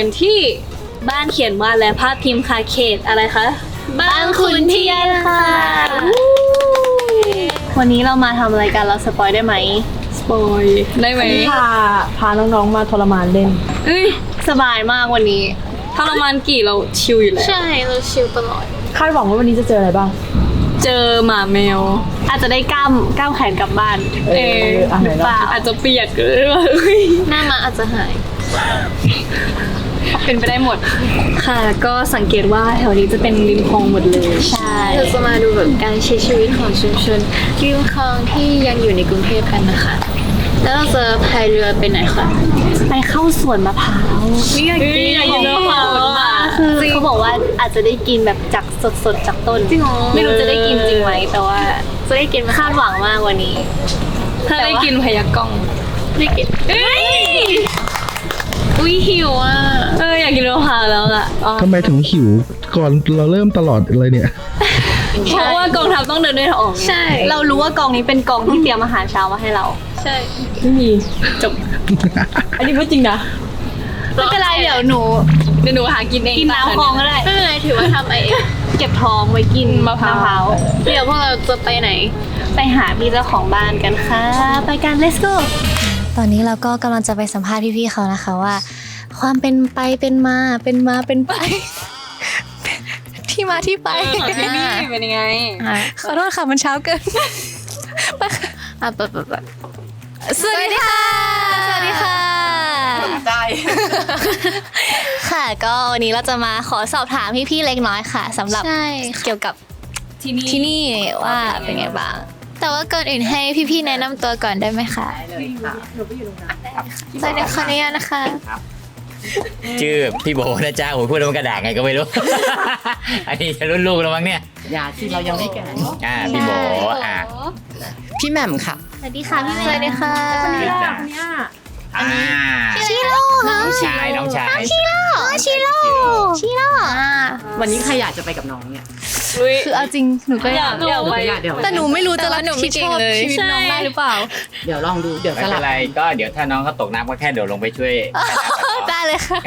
กันที่บ้านเขียนวาดและภาพพิมพ์คาเขตอะไรคะ บ้านขุนเทียนค่ะ วันนี้เรามาทำอะไรกันเราสปอยได้ไหม สปอยได้ไหมพาพาน้องๆมาทรมานเล่น เอ้ยสบายมากวันนี้ถ้าเรามันกี่เราชิลอยู่แล้ว ใช่เราชิลตลอด คาดหวังว่าวันนี้จะเจออะไรบ้าง เจอหมาแมว อาจจะได้กล้ามกล้ามแขนกลับบ้าน เอออะไหนเปเล่าล่าอาจจะเปียกหรือว่าเอ้ยหน้ามาอาจจะหาย เป็นไปได้หมด ค่ะก็สังเกตว่าแถวนี้จะเป็นริมคลองหมดเลย ใช่เราจะมาดูแบบการใช้ชีวิตของชุมชนริมคลองที่ยังอยู่ในกรุงเทพกันนะคะ แล้วเราจะพายเรือไปไหนคะไปเข้าสวนมะพร้าวนี่อยากกินอยากกินมะพร้าวอะคือเขาบอกว่าอาจจะได้กินแบบจากสดๆจากต้นจริงเหรอไม่รู้จะได้กินจริงไหมแต่ว่าจะได้กินคาดหวังมากวันนี้ ถ้าได้กินพยากล้องไม่กินเอ้ยอุ้ยหิวอะ เอออยากกินมะพร้าวแล้วอะทำไมถึงหิวก่อนเราเริ่มตลอดเลยเนี่ย เพราะว่ากองทัพต้องเดินด้วยท้องใช่ เรารู้ว่ากองนี้เป็นกองที่เตรียมอาหารเช้ามาให้เรา ใช่ไม่มีจบ อันนี้พูดจริงนะไม่เป็นไรเดี๋ยวหนูเดี๋ยวหนูหากินเองกินน้ำคลองก็ได้ไม่เป็นไรถือว่าทำไอเองเก็บท้องไว้กินมะพร้าวเดี๋ยวพวกเราจะไปไหน ไปหาพี่เจ้าของบ้านกันค่ะ ไปกัน let's go ตอนนี้เราก็กำลังจะไปสัมภาษณ์พี่ๆเขานะคะว่า ความเป็นไปเป็นมาเป็นมาเป็นไป ที่มาที่ไปพี่นี่เป็นยังไงขอโทษค่ะมันเช้าเกินอะไปไปไปสวัสดีค่ะ สวัสดีค่ะได้ค่ะ ก็วันนี้เราจะมาขอสอบถามพี่ๆเล็กน้อยค่ะสำหรับใช่เกี่ยวกับที่นี่ที่นี่ว่าเป็นไงบ้าง แต่ว่าก่อนอื่นให้พี่ๆแนะนำตัวก่อนได้ไหมคะเลยค่ะสวัสดีค่ะนิยานะคะ ชื่อพี่โบนะจ๊ะโอ้ยพูดแล้วมันกระดาษไงก็ไม่รู้ อันนี้จะรุ่นลูกแล้วมั้งเนี่ย อย่าที่เรายังไม่แก่อ่าพี่โบอ่าพี่แหม่มค่ะ สวัสดีค่ะพี่สวัสดีค่ะจ้ะอ่าชิโร่น้องชายน้องชายชิโร่ชิโร่ชิโร่วันนี้ใครอยากจะไปกับน้องเนี่ย คือเอาจริงหนูก็อยากอยากไปเดี๋ยวเดี๋ยวแต่หนูไม่รู้จะรับแต่ว่าหนูไม่ผิดเก่ชงอบเลยชีวิตน้องได้หรือเปล่า เดี๋ยวลองดูเดี๋ยวไม่สเป็ลับนไรก็เดี๋ยวถ้าน้องเขาตกน้ำก็แค่เดี๋ยวลงไปช่วยแค่น้ำกับน้องได้เลยค่ะ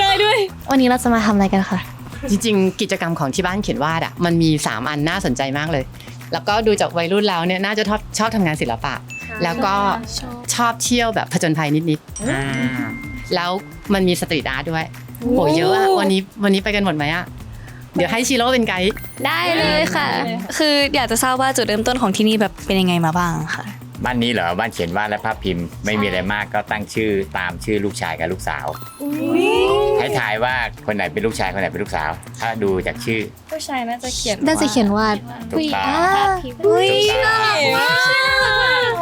ได้ด้วย วันนี้เราจะมาทำอะไรกันคะจริงๆ กิจกรรมของที่บ้านเขียนวาดอะมันมี 3 อันน่าสนใจมากเลย แล้วก็ดูจากวัยรุ่นแล้วเนี่ยน่าจะชอบชอบทำงานศิลปะ แล้วก็ชอบเที่ยวแบบผจญภัยนิดๆอ่าแล้วมันมีสตรีทอาร์ตด้วยโหเยอะอะวันนี้วันนี้ไปกันหมดไหมอะเดี๋ยวให้ชิโร่เป็นไกด์ได้เลยค่ะ คืออยากจะทราบว่าจุดเริ่มต้นของที่นี่แบบเป็นยังไงมาบ้างค่ะ บ้านนี้เหรอบ้านเขียนวาดและภาพพิมพ์ไม่มีอะไรมากก็ตั้งชื่อตามชื่อลูกชายกับลูกสาวให้ทายว่าคนไหนเป็นลูกชายคนไหนเป็นลูกสาว ถ้าดูจากชื่อ ผู้ชายน่าจะเขียนน่าจะเขียนวาดถูกต้องอุ้ยถูกต้อง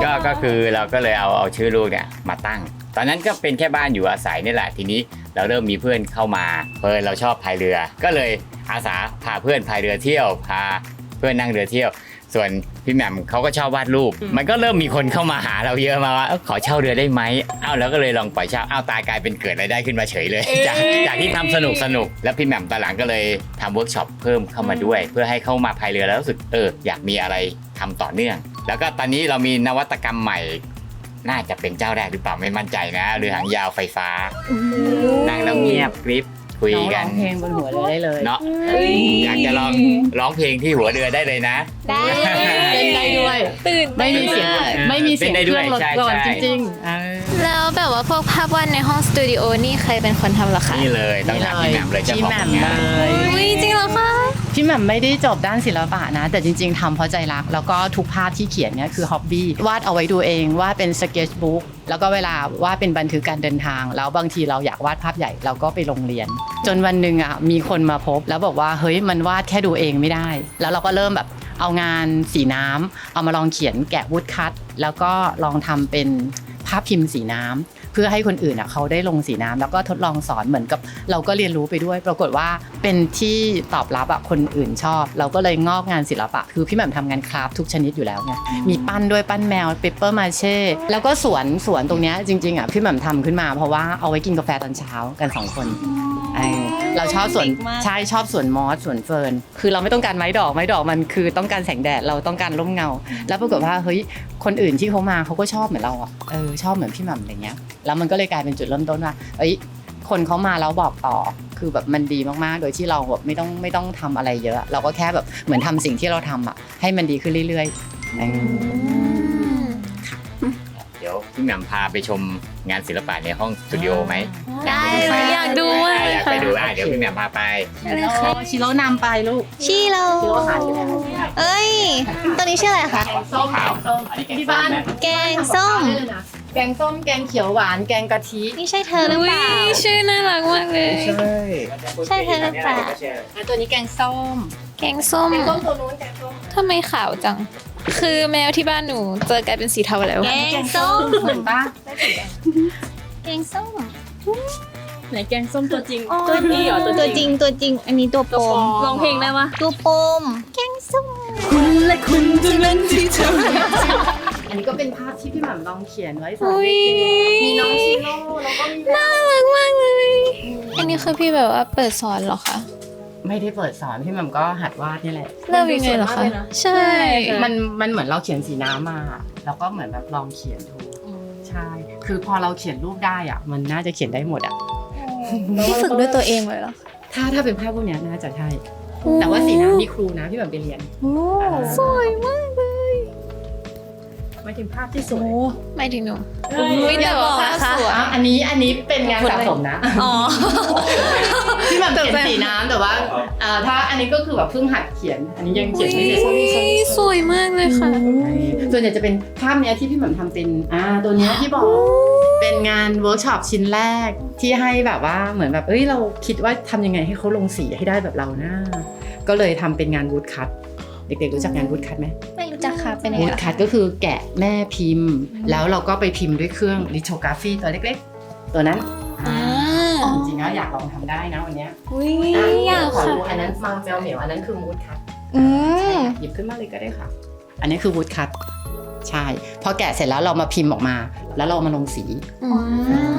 ก็ก็คือเราก็เลยเอาเอาชื่อลูกเนี่ยมาตั้ง ตอนนั้นก็เป็นแค่บ้านอยู่อาศัยนี่แหละทีนี้เราเริ่มมีเพื่อนเข้ามาเพื่อนเราชอบพายเรือ ก็เลยอาสาพาเพื่อนพายเรือเที่ยวพาเพื่อนนั่งเรือเที่ยว ส่วนพี่แหม่มเขาก็ชอบวาดรูป มันก็เริ่มมีคนเข้ามาหาเราเยอะมาว่าเอ้าขอเช่าเรือได้ไหมเอ้าแล้วก็เลยลองปล่อยเช่าเอ้าตายกลายเป็นเกิดรายได้ขึ้นมาเฉยเลย จากจากที่ทำสนุกสนุกแล้วพี่แหม่มตอนหลังก็เลยทำเวิร์กช็อปเพิ่มเข้ามาด้วย เพื่อให้เข้ามาพายเรือแล้วรู้สึกเอออยากมีอะไรทำต่อเนื่อง แล้วก็ตอนนี้เรามีนวัตกรรมใหม่ น่าจะเป็นเจ้าแรกหรือเปล่าไม่มั่นใจนะเรือหางยาวไฟฟ้า นั่งแล้วเงียบกริบคุยน้องกัร้นองเพลงบนหัวเลยได้เลยเนาะอยากจะลองร้องเพลงที่หัวเรือได้เลยนะ ได้ เต้นได้ด้วย ตื่นไม่มีเสียงไม่มีเสียงเต้นได้เคด้รื่วยองรถใช่ก่อนใช่ จริงๆเออ แล้วแบบว่าพวกภาพวาดในห้องสตูดิโอนี่ใครเป็นคนทำเหรอคะนี่เลยต้องถามพี่แหม่มเลยเจ้าพี่ของแหม่มผลงาน เลย อุ้ยจริงเหรอคะ พี่แหม่มไม่ได้จบด้านศิลปะนะ แต่จริง ๆทำเพราะใจรัก แล้วก็ทุกภาพที่เขียนเนี่ยคือฮ็อบบี้วาดเอาไว้ดูเองวาดเป็นสเก็ตบุ๊กแล้วก็เวลาวาดเป็นบันทึกการเดินทาง แล้วบางทีเราอยากวาดภาพใหญ่เราก็ไปโรงเรียน จนวันหนึ่งอะมีคนมาพบ แล้วบอกว่าเฮ้ยมันวาดแค่ดูเองไม่ได้ แล้วเราก็เริ่มแบบเอางานสีน้ำเอามาลองเขียนแกะวูดคัตแล้วก็ลองทำเป็นภาพพิมพ์สีน้ำเพื่อให้คนอื่นอะเขาได้ลงสีน้ำแล้วก็ทดลองสอนเหมือนกับ เราก็เรียนรู้ไปด้วย ปรากฏว่าเป็นที่ตอบรับอะคนอื่นชอบ เราก็เลยงอกงานศิลปะ คือพี่แหม่มทำงานคราฟต์ทุกชนิดอยู่แล้วไงมีปั้นด้วยปั้นแมวเปเปอร์มาเช่แล้วก็สวนสวนตรงเนี้ยจริงๆอะพี่แหม่มทำขึ้นมา เพราะว่าเอาไว้กินกาแฟตอนเช้ากันสองคนเออเราชอบสวนใช่ชอบสวนมอสสวนเฟิร์นคือเราไม่ต้องการไม้ดอกไม้ดอกมันคือต้องการแสงแดดเราต้องการร่มเงา แล้วปรากฏว่าเฮ้ยคนอื่นที่เขามาเขาก็ชอบเหมือนเราอะเออชอบเหมือนพี่หม่ำอะไรเงี้ย แล้วมันก็เลยกลายเป็นจุดเริ่มต้นว่าเอ้ยคนเขามาแล้วบอกต่อ คือแบบมันดีมากๆ โดยที่เราแบบไม่ต้องไม่ต้องทำอะไรเยอะ เราก็แค่แบบเหมือนทำสิ่งที่เราทำอะให้มันดีขึ้นเรื่อยๆเออเดี๋ยวพี่แหม่มพาไปชมงานศิลปะในห้องสตูดิโอไหมได้เลยอยากดูอะอยากไปดูอะเดี๋ยวพี่แหม่มพาไปชิโร่นำไปลูกชี่เราชิโร่หายไปแล้วเอ้ยตัวนี้ชื่ออะไรคะส้มส้มที่บ้านแกงส้มแกงส้มแกงเขียวหวานแกงกะทินี่ใช่เธอหรืออุ้เปยล่า ชื่อน่ารักมากเลย ใช่ ใช่เธอหรือเปล่าตัวนี้แกงส้ม แกงส้มแกงส้มตัวนู้นแกงส้มทำไมขาวจัง คือแมวที่บ้านหนูเจอกลายเป็นสีเทาแล้ว แกงส้มเหมือนปะแกงส้มไหนแกงส้มตัวจริงตัวจริงตัวจริงตัวจริง อันนี้ตัวโปมร้องเพลงได้ปะตัวโปม แกงส้ม คุณและคุณจึงเล่นที่เธอ อันนี้ก็เป็นภาพที่พี่หม่ำลองเขียนไว้สอนอุ้ยเด็กๆมีน้องชิโร่แล้วก็มีน่ารักมากเลย อันนี้คือพี่แบบว่าเปิดสอนเหรอคะ ไม่ได้เปิดสอนพี่หม่ำก็หัดวาดนี่แหละเริ่มยังไงเหรอคะ ใช่ มันมันเหมือนเราเขียนสีน้ำมาแล้วก็เหมือนแบบลองเขียนดูใช่ คือพอเราเขียนรูปได้อะ มันน่าจะเขียนได้หมดอะพี่ฝึกด้วยตัวเองเลยเหรอ ถ้าถ้าเป็นภาพพวกเนี้ยน่าจะใช่ แต่ว่าสีน้ำมีครูนะพี่แบบไปเรียนสวยมากเลย ไม่ถึงภาพที่สวยไม่ถึงหนูอุ้ยแต่ว่าภาพสวยอะอันนี้อันนี้เป็นงานสะสมนะอ๋อที่แบบเขียนสีน้ำแต่ว่าเอ่อถ้าอันนี้ก็คือแบบเพิ่งหัดเขียน อันนี้ยังเขียนไม่เสร็จอุ๊ยสวยมากเลยค่ะส่วนใหญ่จะเป็นภาพเนี้ยที่พี่หม่ำทำเป็นอ่าตัวเนี้ยที่บอกเป็นงานเวิร์กช็อปชิ้นแรกที่ให้แบบว่าเหมือนแบบเอ้ยเราคิดว่าทำยังไงให้เขาลงสีให้ได้แบบเรานะก็เลยทำเป็นงานวูดคัตเด็กๆรู้จักงานวูดคัตไหมไม่ รู้จักค่ะเป็นยังวูไงดล่ะคัตก็คือแกะแม่พิมพ์ แล้วเราก็ไปพิมพ์ด้วยเครื่องลิโทกราฟีตัวเล็กๆ ตัวนั้นอ่าจริงๆแล้วอยากลองทำได้นะวันเนี้ยอุ้ยอะอยากขอค่ะดูอันนั้นมาแมวเหมียวอันนั้นคือวูดคัตอืมหยิบขึ้นมาเลยก็ได้ค่ะ อันนี้คือวูดคัตใช่พอแกะเสร็จแล้วเรามาพิมพ์ออกมา แล้วเรามาลงสี อืม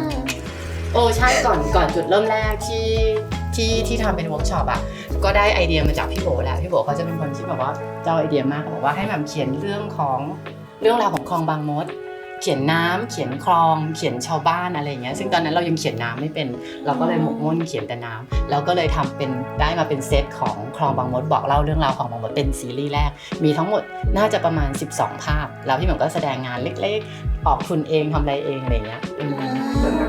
โอ้ใช่ก่อนก่อนจุดเริ่มแรกที่ ที่ที่ทำเป็นเวิร์กช็อปอะก็ได้ไอเดียมาจากพี่โบแหละพี่โบเขาจะเป็นคนที่แบบว่าเจ้าไอเดียมากบอกว่าให้แบบเขียนเรื่องของเรื่องราวของคลองบางมด เขียนน้ำเขียนคลอง เขียนชาวบ้านอะไรอย่างเงี้ยซึ่งตอนนั้นเรายังเขียนน้ำไม่เป็น เราก็เลยหมกมุ่นเขียนแต่น้ำแล้วก็เลยทำเป็นได้มาเป็นเซตของคลองบางมดบอกเล่าเรื่องราวของบางมดเป็นซีรีส์แรก มีทั้งหมดน่าจะประมาณ 12 ภาพ แล้วพี่หม่ำก็แสดงงานเล็กๆ ออกทุนเองทำอะไรเองอะไรเงี้ยอืมจริงๆภา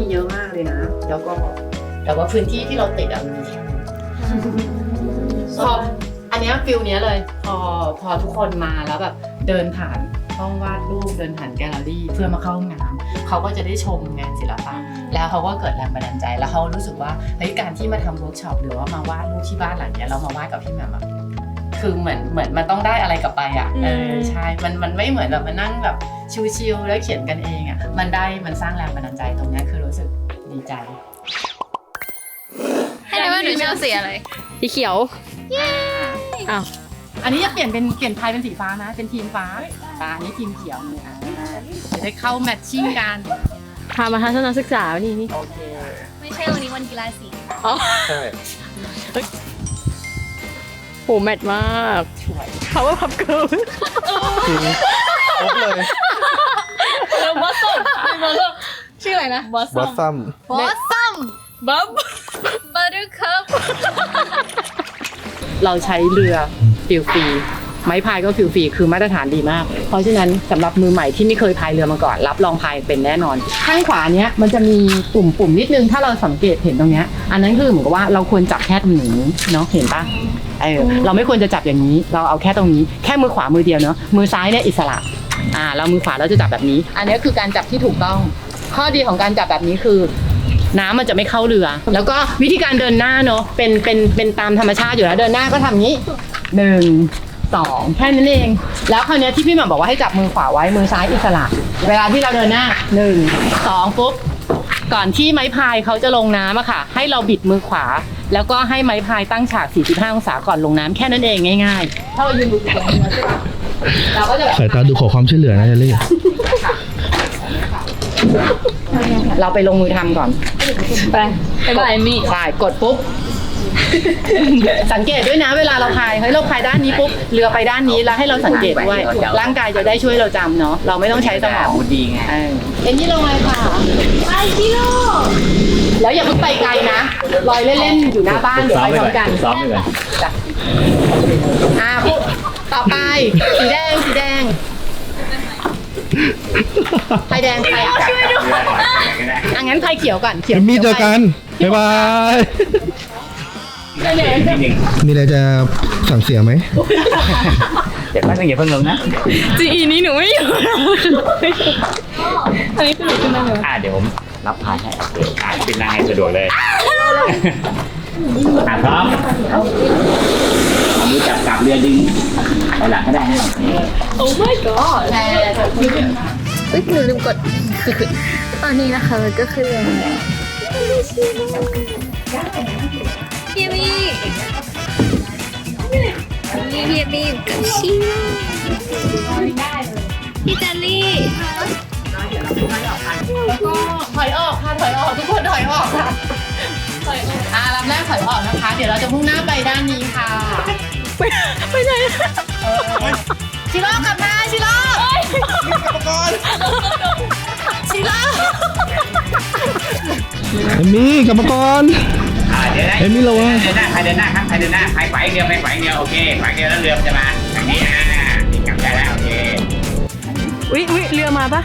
มีเยอะมากเลยนะ แล้วก็แต่ว่าพื้นที่ที่เราติดอะมันมีแค่นี้พออันเนี้ยฟิลเนี้ยเลย พอพอทุกคนมาแล้วแบบเดินผ่านห้องวาดรูปเดินผ่านแกลเลอรี่เพื่อมาเข้าห้องน้ำเขาก็จะได้ชมงานศิลปะ แล้วเขาก็เกิดแรงบันดาลใจ แล้วเขารู้สึกว่าเฮ้ยการที่มาทำเวิร์กช็อปหรือว่ามาวาดรูปที่บ้านหลังเนี้ยแล้วมาวาดกับพี่แหม่มอะคือเหมือนเหมือนมันต้องได้อะไรกลับไปอะเออใช่ มันมันไม่เหมือนแบบมานั่งแบบชิวๆแล้วเขียนกันเองอะมันได้มันสร้างแรงบันดาลใจตรงเนี้ยคือรู้สึกดี ใจ ให้ได้ว่าหนูชอบสีอะไร สีเขียวอันนี้จะเปลี่ยนเป็นเปลี่ยนพายเป็นสีฟ้านะ เป็นทีมฟ้าฟ้าอันนี้ทีมเขียวเนี่ยอ่าจะได้เข้าแมทชิ่งกัน พามาทัศนศึกษานี่นี่โอเค ไม่ใช่วันนี้วันกีฬาสีใช่โหแมทมากช่วย power pop girl จริงครบเลย ชื่ออะไรนะบอสซัมบอสซัมบับบัตเตอร์คัพเราใช้เรือฟิลฟรีไม้พายก็ฟิลฟรีคือมาตรฐานดีมาก เพราะฉะนั้นสำหรับมือใหม่ที่ไม่เคยพายเรือมาก่อน รับรองพายเป็นแน่นอน ข้างขวาเนี้ยมันจะมีปุ่มปุ่มนิดนึงถ้าเราสังเกตเห็นตรงเนี้ยอันนั้นคือเหมือนกับว่าเราควรจับแค่ตรงนี้เนาะเห็นปะเออเราไม่ควรจะจับอย่างนี้ เราเอาแค่ตรงนี้แค่มือขวามือเดียวเนาะมือซ้ายเนี่ยอิสระอ่าเรามือขวาเราจะจับแบบนี้ อันนี้คือการจับที่ถูกต้อง ข้อดีของการจับแบบนี้คือ น้ำมันจะไม่เข้าเรือ แล้วก็วิธีการเดินหน้าเนาะเป็นเป็นเป็นตามธรรมชาติอยู่แล้วเดินหน้าก็ทำอย่างนี้หนึ่งสองแค่นั้นเอง แล้วคราวเนี้ยที่พี่หม่ำบอกว่าให้จับมือขวาไว้มือซ้ายอิสระ เวลาที่เราเดินหน้าหนึ่งสองปุ๊บก่อนที่ไม้พายเขาจะลงน้ำอะค่ะ ให้เราบิดมือขวา แล้วก็ให้ไม้พายตั้งฉาก 45 องศาก่อนลงน้ำแค่นั้นเองง่ายๆ ถ้าเรายืนดูตรงนี้ใช่ปะเราก็จะแบบ สายตาดูขอความช่วยเหลือนะเจลลี่ เราไปลงมือทำก่อน ไปไปบ่ายมี่ใช่กดปุ๊บ สังเกตด้วยนะ เวลาเราพายเฮ้ยเราพายด้านนี้ปุ๊บเรือไปด้านนี้แล้วให้เราสังเกตด้วยร่างกายจะได้ช่วยเราจำเนาะเราไม่ต้องใช้สมองมูดดีไงเออเอ็นนี่ลงเลยค่ะไปกิโลแล้วอย่าเพิ่งไปไกลนะลอยเล่นๆอยู่หน้าบ้านเดี๋ยวไปพร้อมกันซ้อมไปก่อนจ้ะอ่าปุ๊บต่อไปสีแดงสีแดง ไฟแดงไฟช่วยด้วยอะงั้นไฟเขียวก่อนเขียวเอมมี่เจอกัน บ๊ายบายนิดนึงมีอะไรจะสั่งเสียไหม เดี๋ยวแป๊บนึงอย่าเพิ่งลงนะ จีอีนี้หนูไม่อยู่อันนี้คือหนูขึ้นมาเลยอ่าเดี๋ยวผมรับพายให้โอเคอ่าเป็นนางให้สะดวกเลยอ่าพร้อมเอามือจับกลับเรือดึง ไปหลังก็ได้ฮะโอ้ my god เอ้ยหนูลืมกด ตอนนี้นะคะก็คือพี่มี่พี่พี่มี่กับชิโร่พี่จันลี่แล้วก็ถอยออกค่ะถอยออกทุกคนถอยออกค่ะถอยออกอ่าลำแรกถอยออกนะคะ เดี๋ยวเราจะมุ่งหน้าไปด้านนี้ค่ะ ไปไหน ชิโร่กลับมาชิโร่ชิโร่เอมมี่กลับมาก่อน อ่าเดี๋ยวนะเอ็มมี่ระวัง เดินหน้าใครเดินหน้าครับใครเดินหน้าใครไหวเดียวใครไหวเดียวโอเคไหวเดียวแล้วเรือมันจะมาทางนี้อ่านี่กลับได้แล้วโอเคอุ๊ยอุ๊ยเรือมาปะ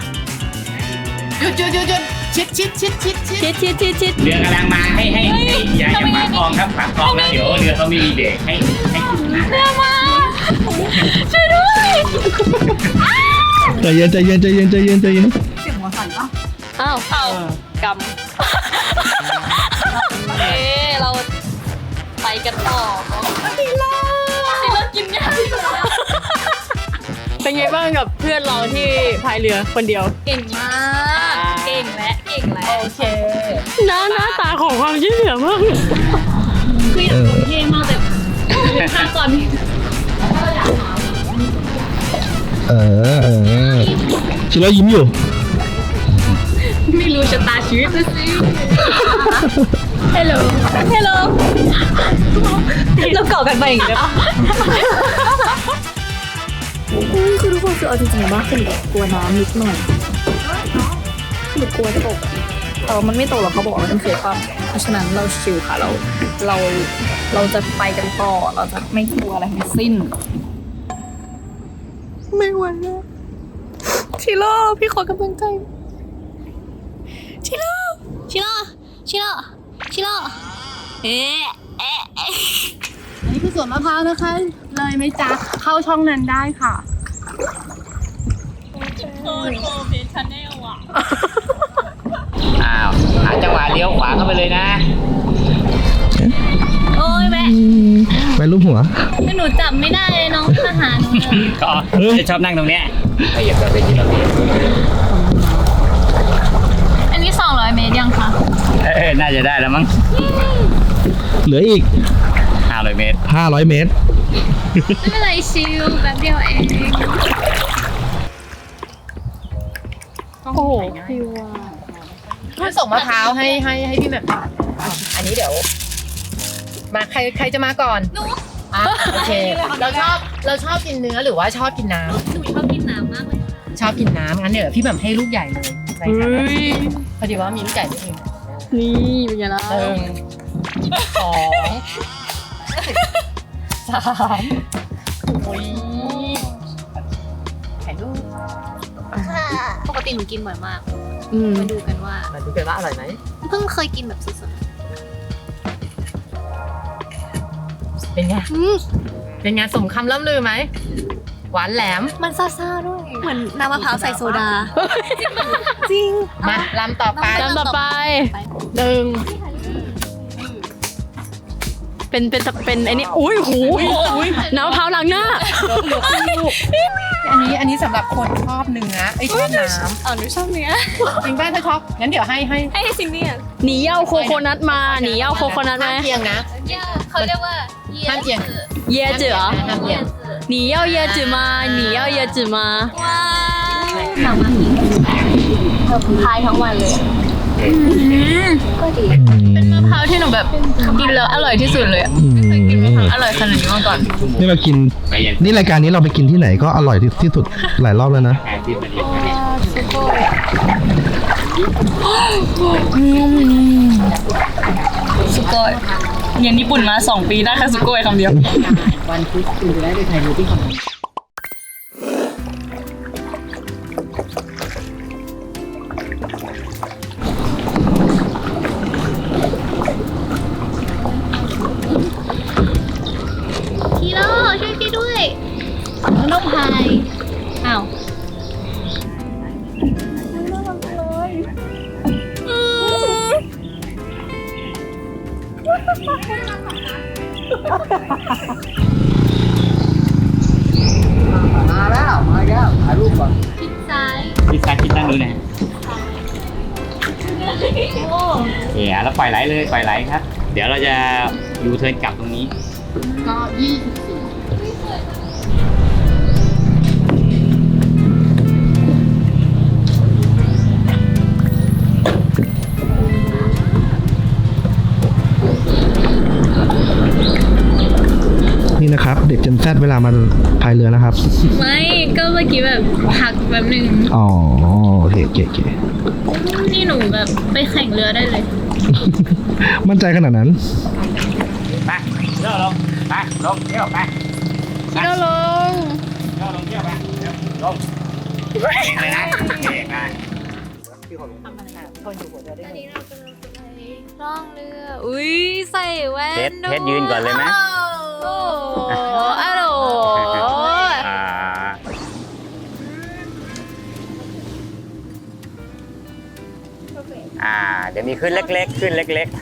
หยุดหยุดหยุดหยุดชิดชิดชิดชิดชิดชิดชิดชิดชิดเรือกำลังมาให้ให้ให้อย่าอย่าขวางคลองครับขวางคลองแล้วเดี๋ยวเรือเขาไม่มีเบรกให้ให้ขึ้นหน้า ใจเย็นใจเย็นใจเย็นใจเย็นใจเย็นอ้าวอ้าวกำเอ๊ะเราไปกันต่อดีละดีละกินยาเป็นไงบ้างกับเพื่อนเราที่พายเรือคนเดียว เก่งมาก เก่งและเก่งและโอเคหน้าหน้าตาของความช่วยเหลือมากคืออยากลงเท่มากแต่ข้างก่อน เออเออชิโร่ยิ้มอยู่ ไม่รู้ชะตาชีวิตซะสิฮัลโหลฮัลโหลเราเกาะกันไปอย่างเงี้ยคือทุกคนคือเอาจริงๆว่าคือแบบกลัวน้ำนิดหน่อยคือกลัวจะตกแต่ว่ามันไม่ตกหรอกเขาบอกว่ามันเคยความเพราะฉะนั้นเราชิลค่ะเราเราเราจะไปกันต่อเราจะไม่กลัวอะไรทั้งสิ้น ไม่ไหวแล้วชิโร่พี่ขอกำลังใจชิโร่ชิโร่ชิโร่ชิโร่เอ๊ะเอ๊ะเอ๊ะอันนี้คือสวนมะพร้าวนะคะ เลยไหมจ๊ะเข้าช่องนั้นได้ค่ะอ้าวหาจังหวะเลี้ยวขวาเข้าไปเลยนะ โอ้ยแม่ ไปรูปหัวแต่หนูจับไม่ได้เลยน้องทหารหนูอะก็เฮ้ยจะชอบนั่งตรงเนี้ยขยับเราไปทีละเมตรอันนี้ 200 เมตรยังคะเออน่าจะได้แล้วมั้งเหลืออีก 500 เมตร 500 เมตร ไม่เป็นไรชิลแป๊บเดียวเอง โอ้โหฟิวอะถ้าส่งมะพร้าวให้ให้ให้พี่แหม่มทานอันนี้เดี๋ยว มาใครใครจะมาก่อนอะโอเคเราชอบเราชอบกินเนื้อหรือว่าชอบกินน้ำหนูชอบกินน้ำมากเลยชอบกินน้ำงั้นเดี๋ยวพี่แหม่มให้ลูกใหญ่เลยในเฮ้ค่ะยพอดีว่ามีลูกใหญ่ด้วยเองนี่เป็นไงล่ะหนึ่งสองสามโอ้ยถ่ายรูปปกติหนูกินบ่อยมากอืมมาดูกันว่ามาดูกันว่าอร่อยไหมเพิ่งเคยกินแบบสด เป็นไงๆอืมเป็นไงสมคำล่ำลือไหม หวานแหลม มันซ่าๆด้วย เหมือนน้ำมะพร้าวใส่โซดา จริง มาลำต่อไปจำต่อไปหนึ่งเป็นเป็นเป็นไอ้นี่อุ้ยหูน้ำมะพร้าวล้างหน้า อันนี้อันนี้สำหรับคนชอบเนื้อไอ้ยชอบน้อ๋อหนูชอบเนื้อำจริงป่ะถ้าชอบงั้นเดี๋ยวให้ให้ให้ซินดี้อะหนีเหย้าโคโคนัทมาหนีเหย้าโคโคนัทไหมห้ามเอียงนะ เขาเรียกว่า ห้ามเอียงเย่จือเหรอห้ามเอียงหนีเหย้าเย่จือมาหนีเหย้าเย่จือมาพายทั้งวันเลยเป็นมะพร้าวที่หนูแบบกินแล้วอร่อยที่สุดเลยอะอืมอร่อยขนาดนี้มาก่อนนี่เรากินนี่รายการนี้เราไปกินที่ไหนก็อร่อยที่ที่สุดหลายรอบแล้วนะสุโกย เรียนญี่ปุ่นมา 2 ปีได้แค่สุโกยคำเดียว วันพุธคุณจะได้ไปถ่ายรูปที่ของ ปล่อยไหลเลยปล่อยไหลครับ เดี๋ยวเราจะยูเทิร์นกลับตรงนี้ ก็ยี่สิบสี่นี่นะครับ เด็กเจนแซเวลามาพายเรือนะครับ ไม่ ก็เมื่อกี้แบบพักแบบหนึ่ง อ๋อโอเคโอเคโอเค นี่หนูแบบไปแข่งเรือได้เลย มั่นใจขนาดนั้น ไปเที่ยวลงไปลงเที่ยวไปเที่ยวลงเที่ยวลงเที่ยวไปเที่ยวลงเลยนะเก่งนะร่องเรือ อุ้ยใส่แว่นเทสเทสยืนก่อนเลยไหมโอ้โหอะโห อ่า เดี๋ยวมีขึ้นเล็ก ๆ ขึ้นเล็ก ๆ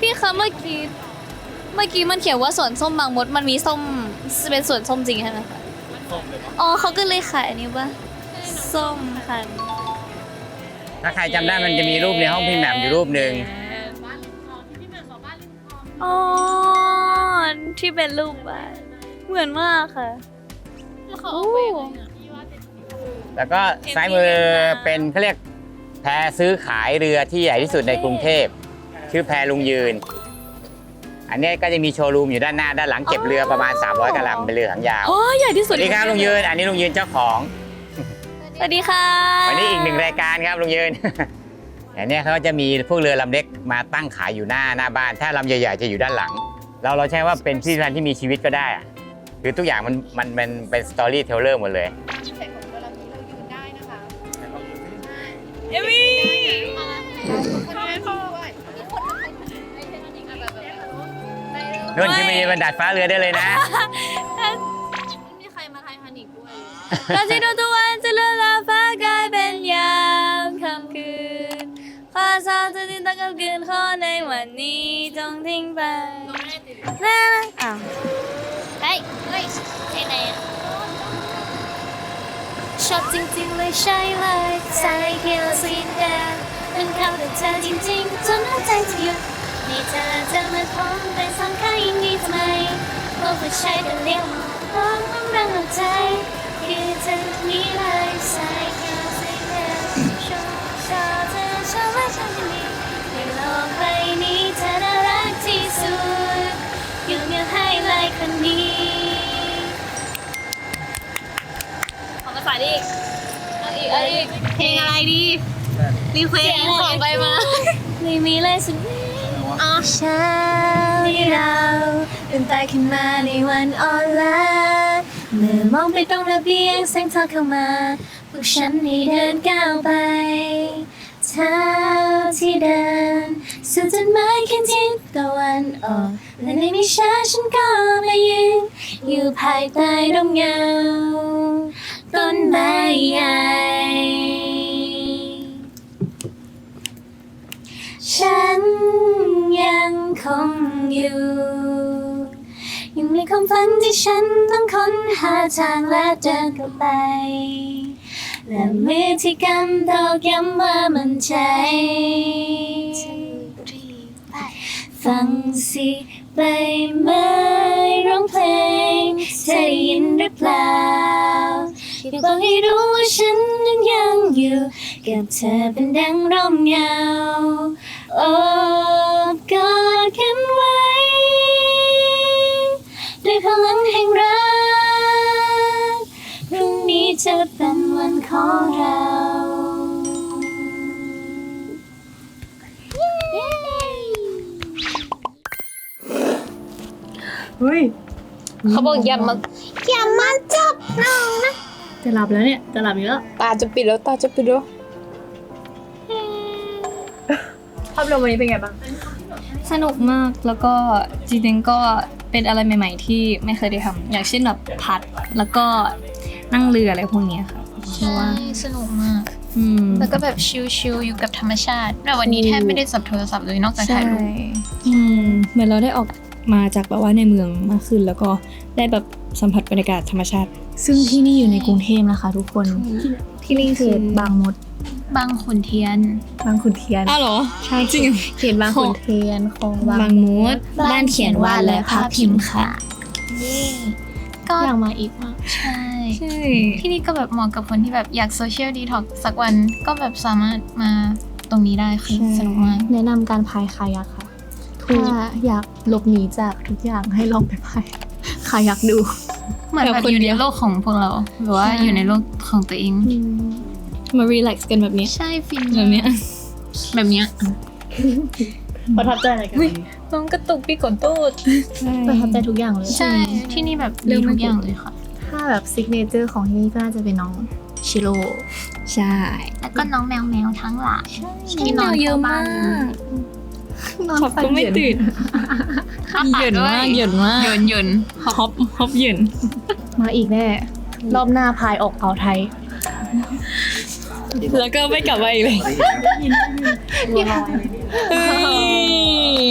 พี่คะเมื่อกี้เมื่อกี้มันเขียนว่าสวนส้มบางมดมันมีส้มเป็นสวนส้มจริงใช่ไหมคะอ๋อเขาก็เลยขายอันนี้ป่ะส้มคัน ถ้าใครจำได้มันจะมีรูปในห้องพี่แหม่มอยู่รูปหนึ่งอ๋อที่เป็นรูปบ้านเหมือนมากค่ะโอ้แล้วก็ซ้ายมือเป็นเขาเรียกแพซื้อขายเรือที่ใหญ่ที่สุดในกรุงเทพ ชื่อแพลุงยืน อันนี้ก็จะมีโชว์รูมอยู่ด้านหน้าด้านหลังเก็บเรือประมาณ 300กะลำเป็นเรือหางยาวโอ้ใหญ่ที่สสุดวัสดีครับลุงยืน อันนี้ลุงยืนเจ้าของ สวัสดีค่ะ วันนี้อีกหนึ่งรายการครับลุงยืนอันเนี้ยเขาจะมีพวกเรือลำเล็กมาตั้งขายอยู่หน้าหน้าบ้าน ถ้าลำใหญ่ๆจะอยู่ด้านหลัง เราเราใช้ว่าเป็นพิพิธภัณฑ์ที่มีชีวิตก็ได้อะคือทุกอย่างมันมันมันเป็นสตอรี่เทเลอร์หมดเลยเอมี่นุ่นที่มีบรรดาดฟ้าเรือได้เลยนะ เราจะดูทุกวันจะเลือนลาฟ้ากลายเป็นยามค่ำคืนข้าสาวจะทิ้งตะกับคืนข้อในวันนี้จงทิ้งไปนะอ้าวเฮ้ยเฮ้ยใช่ไหนอะชอบจริงๆเลยใช่เลยใส่เกียวสีแดงเป็นเขาแต่เธอจริงๆจนหัวใจจะหยุดนี่เธอจะมาพร้อมไปสองข้างยิ่งดีทำไมว่าผู้ชายแต่เลี้ยวมอง ต้องรังหัวใจคือเธอนี้เลยใส่เกียวสีแดงชอบชอบเธอชอบว่าฉันจะมีในโลกใบนี้เธอน่ารักที่สุดอยู่เงียบให้ไลค์คนนี้ขอภาษาดิเอาอีกเอาอีกเพลงอะไรดีรีเควสของไปมาไม่มีเลยสุดอ๋อเช้าที่เราตื่นตาขึ้นมาในวันอ่อนล้าเมื่อมองไปตรงระเบียงแสงทองเข้ามาพวกฉันให้เดินก้าวไปเท้าที่เดินสู่จุดหมายแค่ทิศตะวันออกและในไม่ช้าฉันก็มายืนอยู่ภายใต้ร่มเงา ต้นไม้ใหญ่ฉัน ยังคงอยู่ยังมีความฝันที่ฉันต้องค้นหาทางและเดินเข้าไป และมือที่กำตอกย้ำว่ามันใจฟังสิใบไม้ร้องเพลงเธอได้ยินหรือเปล่า อยากบอกให้รู้ว่าฉันนั้นยังอยู่กับเธอเป็นดังร่มเงาโอบกอดกันไว้ด้วยพลังแห่งรักพรุ่งนี้จะเป็นวันของเราเขาบอกอย่ามาอย่ามาจับน้องนะ จะหลับแล้วเนี่ย จะหลับอยู่แล้ว ตาจะปิดแล้วตาจะปิดแล้วภาพรวมวันนี้เป็นไงบ้าง สนุกมากแล้วก็จริงๆก็เป็นอะไรใหม่ ๆ ที่ไม่เคยได้ทำอย่างเช่นแบบพัดแล้วก็นั่งเรืออะไรพวกเนี้ยค่ะใช่สนุกมาก อืมแล้วก็แบบชิลๆอยู่กับธรรมชาติแต่วันนี้แทบไม่ได้จับโทรศัพท์เลยนอกจากถ่ายรูปอืมเหมือนเราได้ออกมาจากแบบว่าในเมืองมากขึ้นแล้วก็ ได้แบบสัมผัสบรรยากาศธรรมชาติ ซึ่งที่นี่อยู่ในกรุงเทพนะคะ ทุกคนที่นี่คือบางมดบางขุนเทียน บางขุนเทียนอ้าวเหรอ ใช่จริง เขตบางขุนเทียนคลองบางบางมดบ้านเขียนวาดและภาพพิมพ์ค่ะก็อยากมาอีกมากใช่ใช่ที่นี่ก็แบบเหมาะกับคนที่แบบอยากโซเชียลดีท็อกสักวันก็แบบสามารถมาตรงนี้ได้คือสนุกมากแนะนำการพายคายักค่ะถ้าอยากหลบหนีจากทุกอย่างให้ลองไปพาย คายักดู เหมือนแบบอยู่ในโลกของพวกเราหรือว่าอยู่ในโลกของตัวเอง มารีแลกซ์กันแบบนี้ใช่ฟินแบบเนี้ยแบบเนี้ยประทับใจอะไรกันน้องกระตุกพี่ขนตูดประทับใจทุกอย่างเลยใช่ที่นี่แบบเรื่ดีองไม่ทุกอย่างเลยค่ะ ถ้าแบบซิกเนเจอร์ของที่นี่ก็น่าจะเป็นน้องชิโร่ใช่ แล้วก็น้องแมวแมวทั้งหลายที่นอนเยอะมาก ขอบก็ไม่ตื่นเหยินมากเหยินมากเยินเยินฮอปฮอปเหยินมาอีกแน่ รอบหน้าพายออกอ่าวไทย แล้วก็ไม่กลับมาอีกเลยเฮ้ย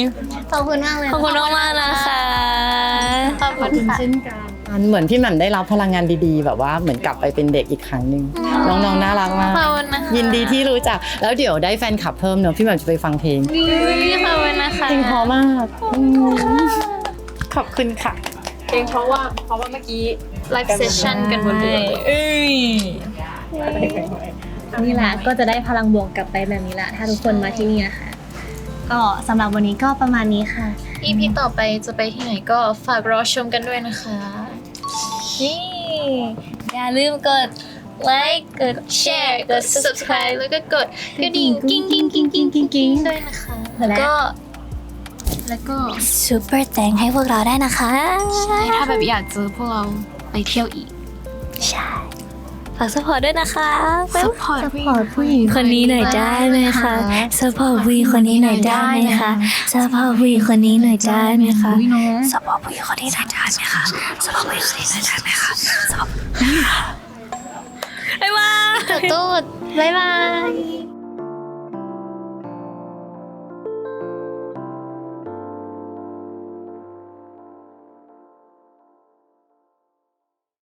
ขอบคุณมากเลยขอบคุณมากๆนะคะ ขอบคุณเช่นกัน เหมือนพี่แหม่มได้รับพลังงานดีๆ แบบว่าเหมือนกลับไปเป็นเด็กอีกครั้งหนึ่งน้องๆน่ารักมาก ขอบคุณนะคะยินดีที่รู้จัก แล้วเดี๋ยวได้แฟนคลับเพิ่มเนอะพี่แหม่มจะไปฟังเพลงขอบคุณนะคะเพลงเพราะมากอืมขอบคุณค่ะ เพลงเพราะว่าเพราะว่าเมื่อกี้ ไลฟ์เซสชั่นกันหมดเลยเอ้ยนี่แหละก็จะได้พลังบวกกลับไปแบบนี้แหละถ้าทุกคนมาที่นี่นะคะ ก็สำหรับวันนี้ก็ประมาณนี้ค่ะ EP ต่อไปจะไปที่ไหนก็ฝากรอชมกันด้วยนะคะ นี่อย่าลืมกดไลค์กดแชร์กด subscribe แล้วก็กดกระดิ่งกิ้งกิ้งกิ้งกิ้งกิ้งกิ้งด้วยนะคะ แล้วก็ แล้วก็ซูเปอร์แตงให้พวกเราได้นะคะ ใช่ถ้าแบบอยากเจอพวกเราไปเที่ยวอีก ใช่ ฝากสปอร์ตด้วยนะคะซัพพอร์ตผู้หญิงคนนี้หน่อยได้ไหมคะสปอร์ตวีคนนี้หน่อยได้ไหมคะสปอร์ตวีคนนี้หน่อยได้ไหมคะอุ้ยน้องสปอร์ตวีคนนี้หน่อยได้ไหมคะสปอร์ตวีคนนี้หน่อยได้ไหมคะสปอร์ตบ๊ายบายขอโทษบ๊ายบาย